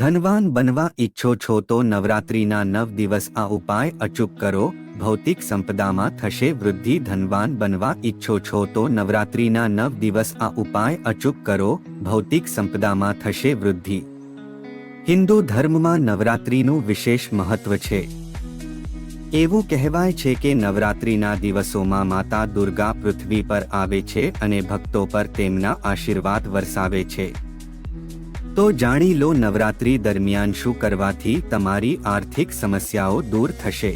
ધનવાન બનવા ઈચ્છો છો તો નવરાત્રિના નવ દિવસ આ ઉપાય અચૂક કરો. ભૌતિક સંપદામાં થશે વૃદ્ધિ. ધનવાન બનવા ઈચ્છો છો તો નવરાત્રિના નવ દિવસ આ ઉપાય અચૂક કરો. ભૌતિક સંપદામાં થશે વૃદ્ધિ. હિન્દુ ધર્મમાં નવરાત્રિનું વિશેષ મહત્વ છે. એવું કહેવાય છે કે નવરાત્રિના દિવસોમાં માતા દુર્ગા પૃથ્વી પર આવે છે અને ભક્તો પર તેમના આશીર્વાદ વરસાવે છે. તો જાણી લો નવરાત્રિ દરમિયાન શું કરવાથી તમારી આર્થિક સમસ્યાઓ દૂર થશે.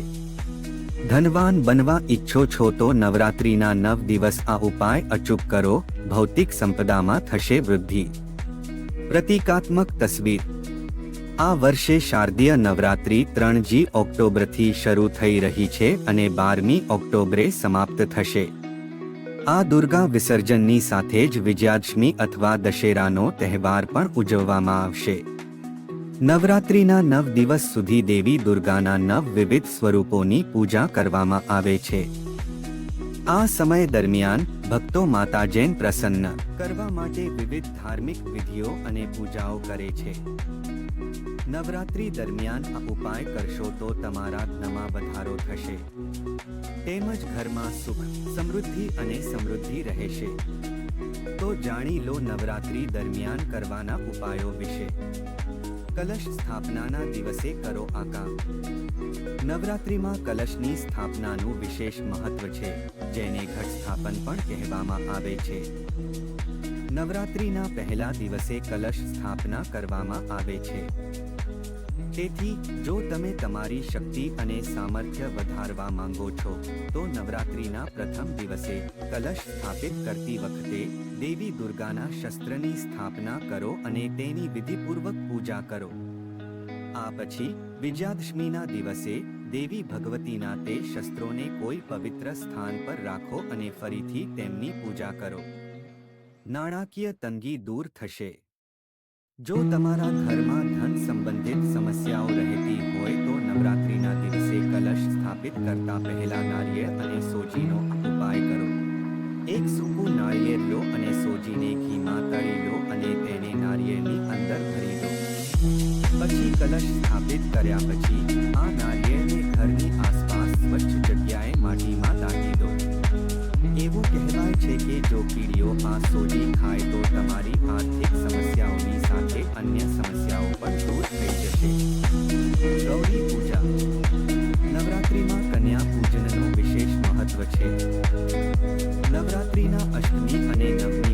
ધનવાન બનવા ઈચ્છો છો તો નવરાત્રિના નવ દિવસ આ ઉપાય અચૂક કરો, ભૌતિક સંપદામાં થશે વૃદ્ધિ. પ્રતિકાત્મક તસવીર. આ વર્ષે શારદીય નવરાત્રિ ત્રણ જી ઓક્ટોબરથી શરૂ થઈ રહી છે અને બારમી ઓક્ટોબરે સમાપ્ત થશે. આ દુર્ગા વિસર્જનની સાથે જ વિજયાદશમી અથવા દશેરાનો તહેવાર પણ ઉજવવામાં આવશે. નવરાત્રિના નવ દિવસ સુધી દેવી દુર્ગાના નવ વિવિધ સ્વરૂપોની પૂજા કરવામાં આવે છે. આ સમય દરમિયાન ભક્તો માતાજેન પ્રસન્ન કરવા માટે વિવિધ ધાર્મિક વિધિઓ અને પૂજાઓ કરે છે. નવરાત્રી દરમિયાન આ ઉપાય કરશો તો તમારા ધનમાં વધારો થશે. તેમજ ઘરમાં સુખ, સમૃદ્ધિ અને સમૃદ્ધિ રહેશે. તો જાણી લો નવરાત્રી દરમિયાન કરવાના ઉપાયો વિશે. કલશ સ્થાપનાના દિવસે કરો આ કામ નવરાત્રિમાં કલશની સ્થાપનાનું વિશેષ મહત્વ છે, જેને ઘટ સ્થાપન પણ કહેવામાં આવે છે. નવરાત્રિના પહેલા દિવસે કલશ સ્થાપના કરવામાં આવે છે. તેથી જો તમે તમારી શક્તિ અને સામર્થ્ય વધારવા માંગો છો, તો નવરાત્રિના પ્રથમ દિવસે કલશ સ્થાપિત કરતી વખતે દેવી દુર્ગાના શસ્ત્રની સ્થાપના કરો અને તેની વિધિપૂર્વક પૂજા કરો. આ પછી વિજયાદશમીના દિવસે દેવી ભગવતીના તે શસ્ત્રોને કોઈ પવિત્ર સ્થાન પર રાખો અને ફરીથી તેમની પૂજા કરો. નાણાકીય તંગી દૂર થશે. જો તમારા ઘરમાં ધન સંબંધિત સમસ્યાઓ રહેતી હોય તો નવરાત્રિના દિવસે કલશ સ્થાપિત કરતા પહેલા નારિયેળ અને સોજીનો ઉપાય કરો. એક સૂકું નારિયેળ લો અને સોજીને ઘીમાં તળી લો અને તેને નારિયેળની અંદર ભરી દો પછી કલશ સ્થાપિત કર્યા પછી આ નારિયેળને ઘરની આસપાસ સ્વચ્છ જગ્યાએ માટીમાં કહેવાય છે કે જો કીડીઓ આ સોજી ખાય તો તમારી આર્થિક સમસ્યાઓની સાથે અન્ય સમસ્યાઓ પણ દૂર થઈ જશે. ગૌરી પૂજા. નવરાત્રિમાં કન્યા પૂજનનું વિશેષ મહત્વ છે. નવરાત્રિના અષ્ટમી અને નવમીના